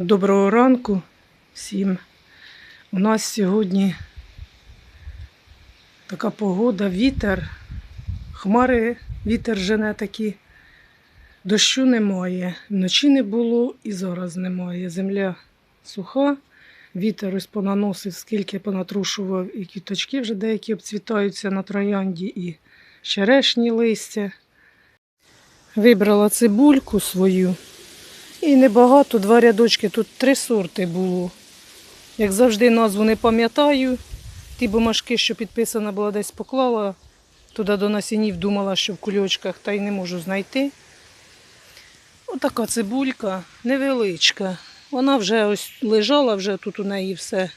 Доброго ранку всім. У нас сьогодні така погода, вітер, хмари, вітер жене такі. Дощу немає, вночі не було і зараз немає. Земля суха, вітер ось понаносив, скільки понатрушував, і квіточки вже деякі обцвітаються на троянді, і черешні листя. Вибрала цибульку свою. І небагато, два рядочки, тут три сорти було. Як завжди, назву не пам'ятаю. Ті бумажки, що підписана була, десь поклала туди до насінів, думала, що в кульочках, та й не можу знайти. Отака цибулька невеличка. Вона вже ось лежала, вже тут у неї все.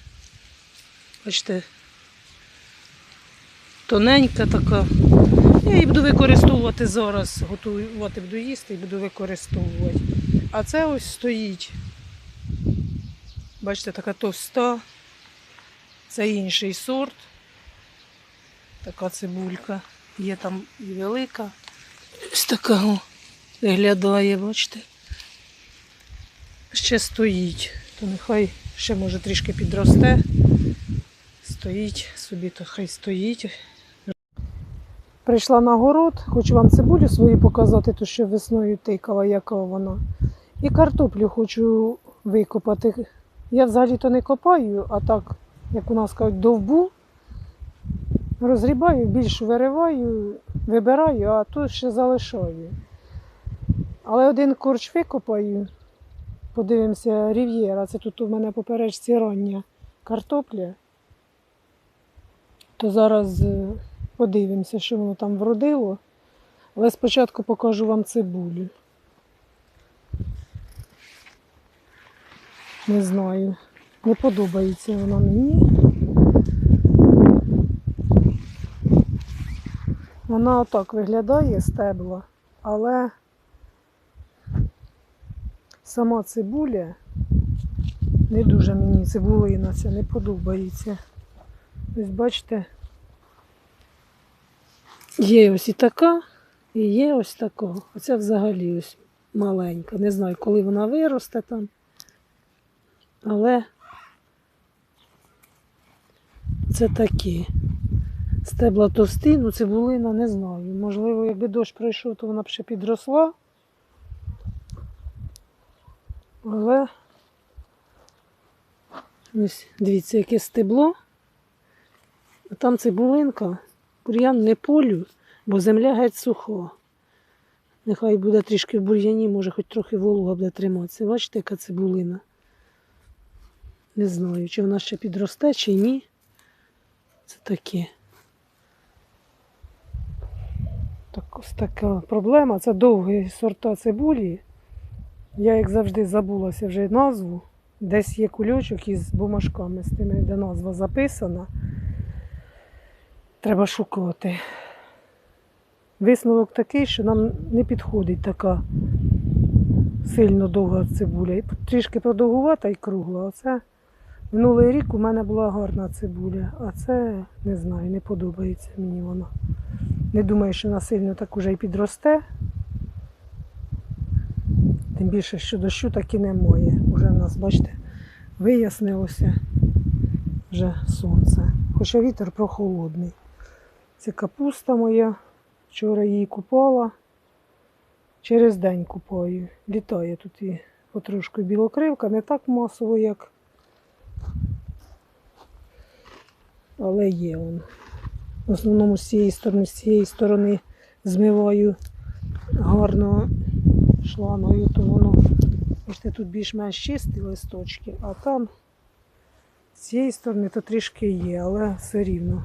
Бачите, тоненька така. Я її буду використовувати зараз. Готувати буду їсти і буду використовувати. А це ось стоїть. Бачите, така товста. Це інший сорт. Така цибулька. Є там і велика. Ось така о, виглядає, бачите. Ще стоїть. То нехай ще може трішки підросте. Стоїть собі, то хай стоїть. Прийшла на город, хочу вам цибулю свою показати, ту, що весною тикала, яка вона. І картоплю хочу викопати. Я взагалі-то не копаю, а так, як у нас кажуть, довбу. Розрібаю, більш вириваю, вибираю, а тут ще залишаю. Але один корч викопаю, подивимося, рів'єра. Це тут у мене поперечці рання картопля. То зараз е, подивимося, що воно там вродило. Але спочатку покажу вам цибулю. Не знаю. Не подобається вона мені. Вона отак виглядає стебла, але сама цибуля не дуже мені цибулина ця не подобається. Ось бачите, є ось і така, і є ось така. Оця взагалі ось маленька. Не знаю, коли вона виросте там. Але це такі. Стебла товсті, ну цибулина не знаю. Можливо, якби дощ пройшов, то вона б ще підросла. Але ось дивіться, яке стебло. А там цибулинка, бур'ян не полю, бо земля геть суха. Нехай буде трішки в бур'яні, може хоч трохи волога буде триматися. Бачите, яка цибулина? Не знаю, чи вона ще підросте, чи ні. Це таке. Так, ось така проблема. Це довгі сорта цибулі. Я, як завжди, забулася вже назву. Десь є кульочок із бумажками, з тими, де назва записана. Треба шукати. Висновок такий, що нам не підходить така сильно довга цибуля. Трішки продовгувата і кругла. Оце Минулий рік у мене була гарна цибуля, а це не знаю, не подобається мені вона. Не думаю, що вона сильно так уже і підросте. Тим більше, що дощу так і немає. Уже в нас, бачите, вияснилося вже сонце. Хоча вітер прохолодний. Це капуста моя. Вчора її купала. Через день купаю. Літає тут і потрошку білокривка, не так масово, як але є он. В основному з цієї сторони, з цієї сторони змиваю гарно шлангою, то воно бачите, тут більш-менш чисті листочки, а там з цієї сторони то трішки є, але все рівно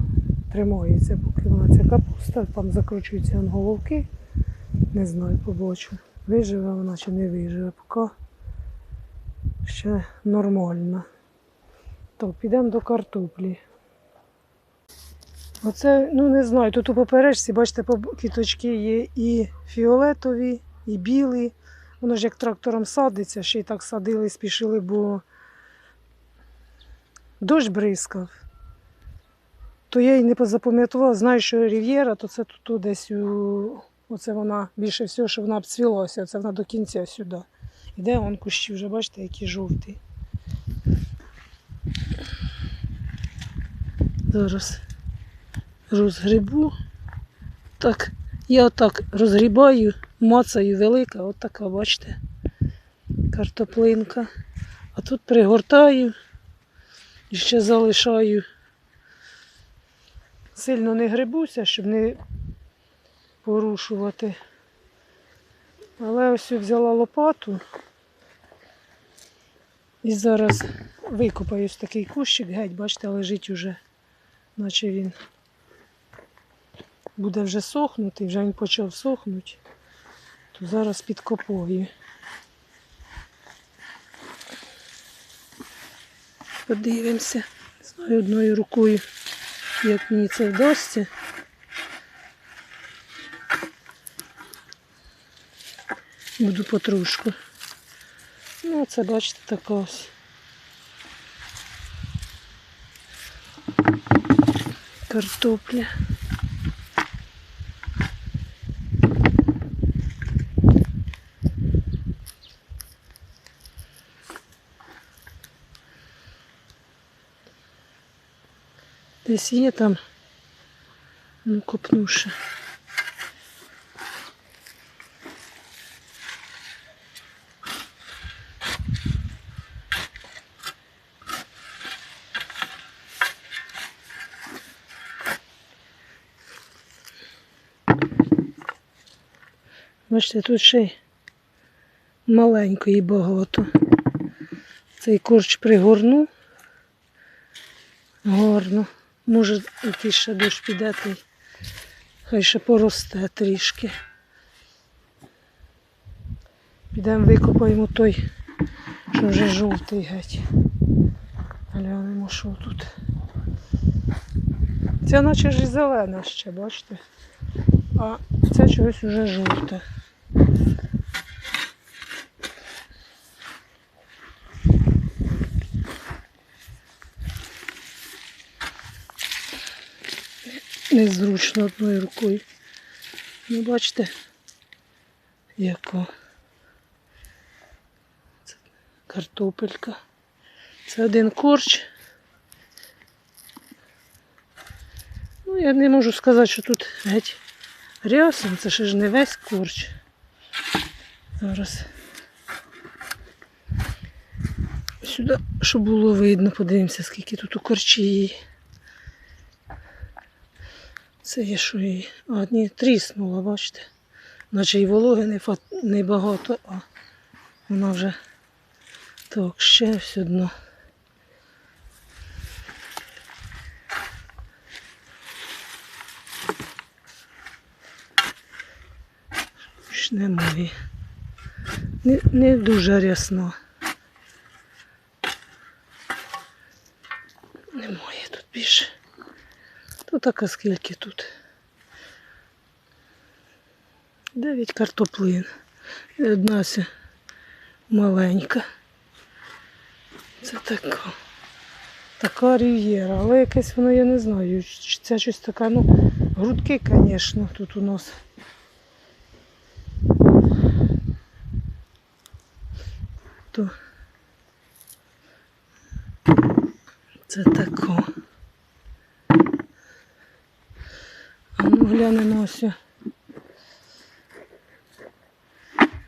тримається, поки вона ця капуста, там закручуються головки. Не знаю, побачу. Виживе вона чи не виживе, поки ще нормально. Так, підемо до картоплі. Оце, ну не знаю, тут у поперечці, бачите, квіточки є і фіолетові, і білі. Воно ж як трактором садиться, ще й так садили, спішили, бо дощ бризкав. То я й не позапам'ятувала, знаю, що Рів'єра, то це тут десь у... Оце вона більше всього, що вона обцвілася, це вона до кінця сюди. Де он кущі вже, бачите, які жовті. Зараз розгрібу. Так, я отак розгрібаю, мацаю велика, от така, бачите, картоплинка. А тут пригортаю і ще залишаю. Сильно не грибуся, щоб не порушувати. Але ось взяла лопату і зараз викопаю ось такий кущик, геть, бачите, лежить уже, наче він буде вже сохнути, вже він почав сохнути, то зараз підкопую. Подивимося. Знаю одною рукою, як мені це вдасться. Буду потрошку. Ну, це, бачите, така ось. Картопля. Десь є там. Ну, копну Бачите, тут ще й маленької багато. Цей корч пригорну. Гарно. Може, якийсь ще дощ піде, то й хай ще поросте трішки. Підемо викопаємо той, що вже жовтий геть. Глянемо, що тут. Ця наче ж зелена ще, бачите? А це чогось уже жовте. Незручно одною рукою. Ну, бачите, яка це картопелька. Це один корч. Ну, я не можу сказати, що тут геть рясен, це ще ж не весь корч. Зараз. Сюди, щоб було видно, подивимося, скільки тут у корчі. Це є що її. А, ні, тріснула, бачите. Наче і вологи не, фа... не багато, а вона вже так, ще все одно. Немає. Не, не дуже рясно. Немає тут більше. То так, а скільки тут? Дев'ять картоплин. І Одна ся маленька. Це така. Така рів'єра. Але якесь воно, я не знаю. Це щось така, ну, грудки, звісно, тут у нас. То це тако. А ну глянемо ось.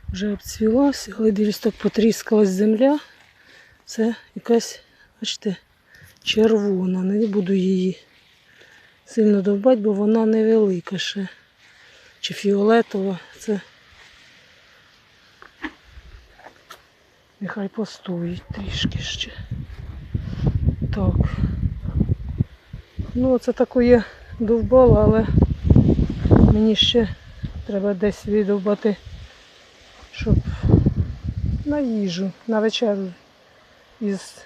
Вже обцвілася, але дивлюсь, потріскалась земля. Це якась, бачите, червона. Не буду її сильно довбати, бо вона невелика ще. Чи фіолетова. Це нехай постоїть трішки ще. Так. Ну, це такое довбала, але мені ще треба десь відовбати, щоб на їжу, на вечерю із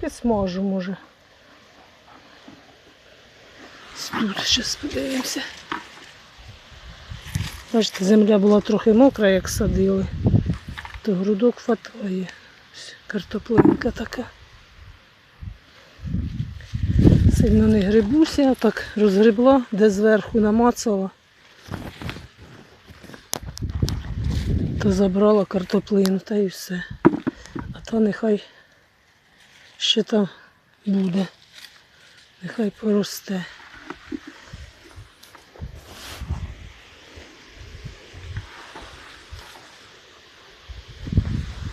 підсмажу, може. Тут зараз подивимося. Бачите, земля була трохи мокра, як садили, то грудок хватає. Картоплинка така. Сильно не грибуся, так розгребла, де зверху намацала. То забрала картоплину та і все. А то нехай ще там буде. Нехай поросте.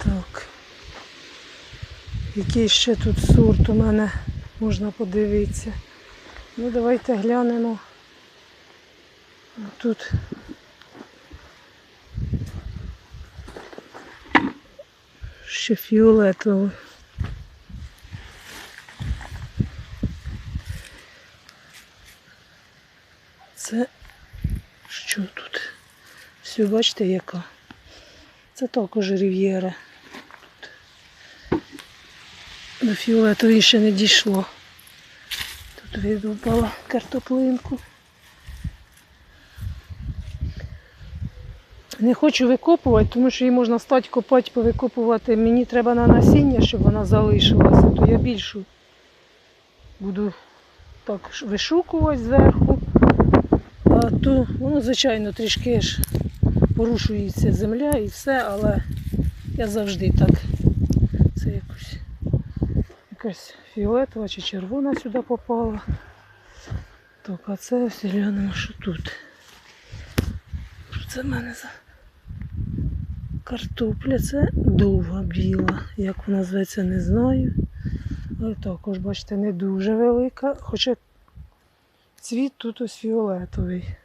Так. Який ще тут сорт у мене можна подивитися. Ну, давайте глянемо. Тут ще фіолетово. Це що тут? Все, бачите, яка? Це також рів'єра. До фіолетової ще не дійшло. Тут видовбала картоплинку. Не хочу викопувати, тому що її можна стати копати, повикопувати. Мені треба на насіння, щоб вона залишилася, то я більшу буду так вишукувати зверху. А то воно, звичайно, трішки ж порушується земля і все, але я завжди так. Це якось якась фіолетова чи червона сюди попала. Так, а це ось глянемо, що тут. Це в мене за картопля? Це довга біла. Як вона зветься, не знаю. Але також, бачите, не дуже велика, хоча цвіт тут ось фіолетовий.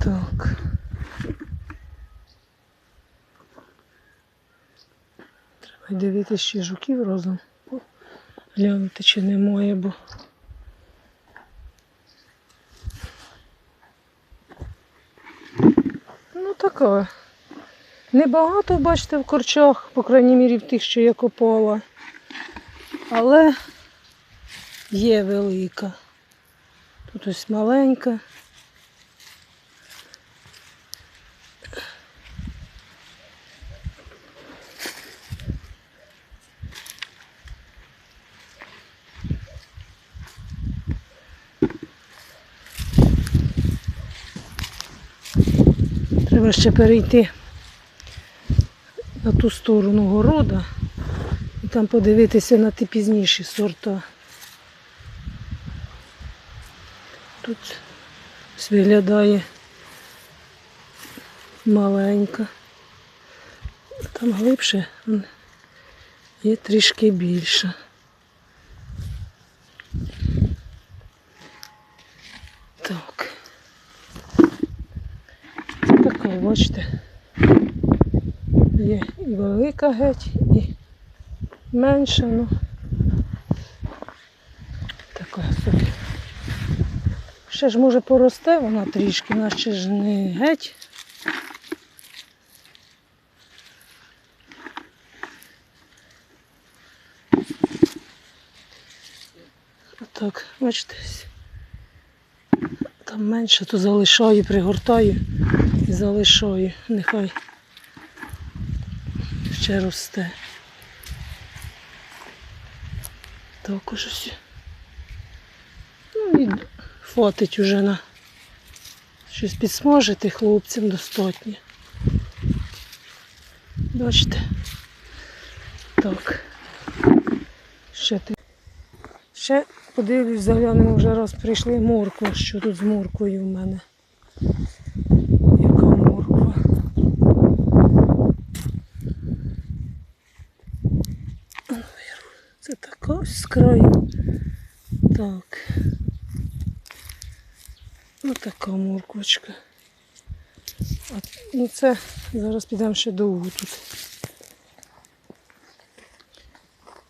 Так. Треба й дивитися ще жуків разом. Глянути, чи немає, бо. Ну така. Небагато, бачите, в корчах, по крайній мірі в тих, що я копала. Але є велика. Тут ось маленька. Треба ще перейти на ту сторону города і там подивитися на ті пізніші сорта. Тут виглядає маленька. Там глибше є трішки більше. Так. Це така, бачите. Є і велика геть, і менша, ну така собі. Ще ж може поросте вона трішки, вона ще ж не геть. Отак, бачите. Там менше, то залишаю, пригортаю і залишаю. Нехай ще росте. Також ось. Ну і хватить уже на щось підсмажити хлопцям достатньо. Бачите? Так. Ще ти. Ще подивлюсь, заглянемо вже раз прийшли морква. Що тут з морквою в мене? Яка морква? А ну, віру, Це така ось з краю. Так. Ось така морквочка. А, ну це зараз підемо ще довго тут.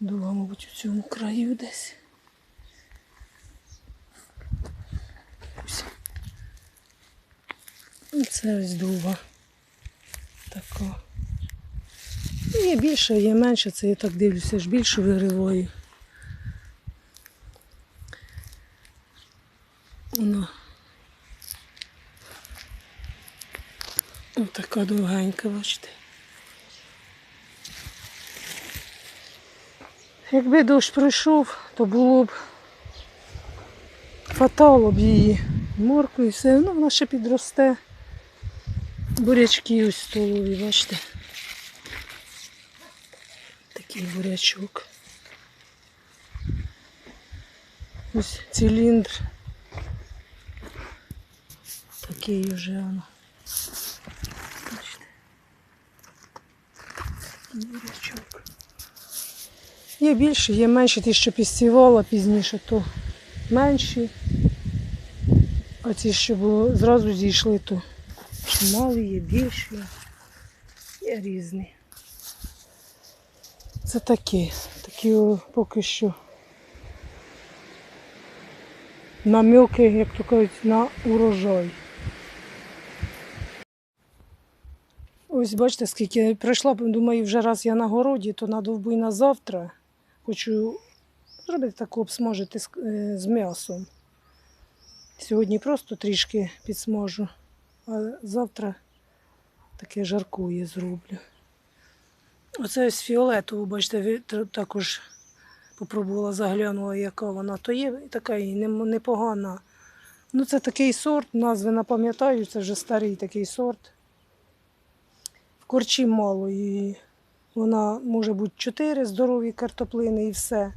Довго, мабуть, у цьому краю десь. Ну, Це ось дуба. Така. Ну, Є більше, є менше, це я так дивлюся, ж більше вириваю. Вона. Ось така довгенька, бачите. Якби дощ пройшов, то було б фатало б її. морку і все. Ну, вона ще підросте. Бурячки ось столові, бачите. Такий бурячок. Ось циліндр. Такий вже. Такий бурячок. Є більше, є менші, ті, що підсівала пізніше, то менші. А ті, що було, зразу зійшли, то чималі, є більші, є різні. Це такі, такі поки що намеки, як то кажуть, на урожай. Ось бачите, скільки прийшла, думаю, вже раз я на городі, то на довбу на завтра. Хочу зробити таку обсмажити з, е, з м'ясом. Сьогодні просто трішки підсмажу, а завтра таке жаркує зроблю. Оце ось фіолетову, бачите, також попробувала, заглянула, яка вона. То є така і непогана. Ну, це такий сорт, назви не пам'ятаю, це вже старий такий сорт. В корчі мало і вона може бути 4 здорові картоплини і все.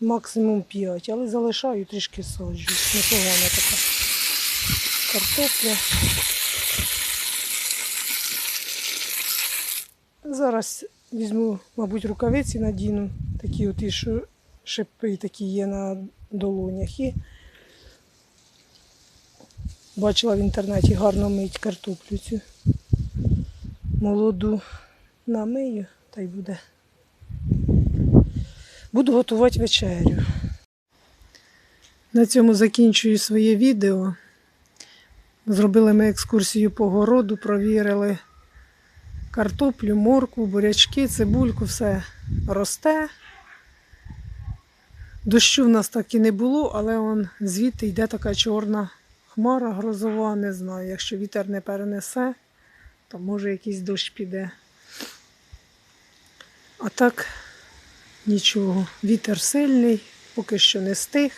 Максимум 5, але залишаю трішки саджу. Непогана така картопля. Зараз візьму, мабуть, рукавиці надіну, такі от і шипи такі є на долонях. І бачила в інтернеті гарно мить картоплю цю молоду намию, та й буде. Буду готувати вечерю. На цьому закінчую своє відео. Зробили ми екскурсію по городу, провірили картоплю, моркву, бурячки, цибульку, все росте. Дощу в нас так і не було, але он звідти йде така чорна хмара грозова, не знаю. Якщо вітер не перенесе, то може якийсь дощ піде. А так нічого. Вітер сильний, поки що не стих.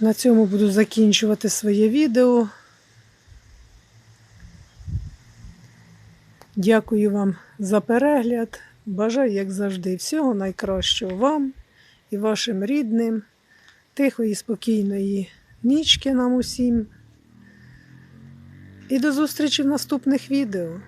На цьому буду закінчувати своє відео. Дякую вам за перегляд. Бажаю, як завжди, всього найкращого вам і вашим рідним, тихої, спокійної нічки нам усім. І до зустрічі в наступних відео.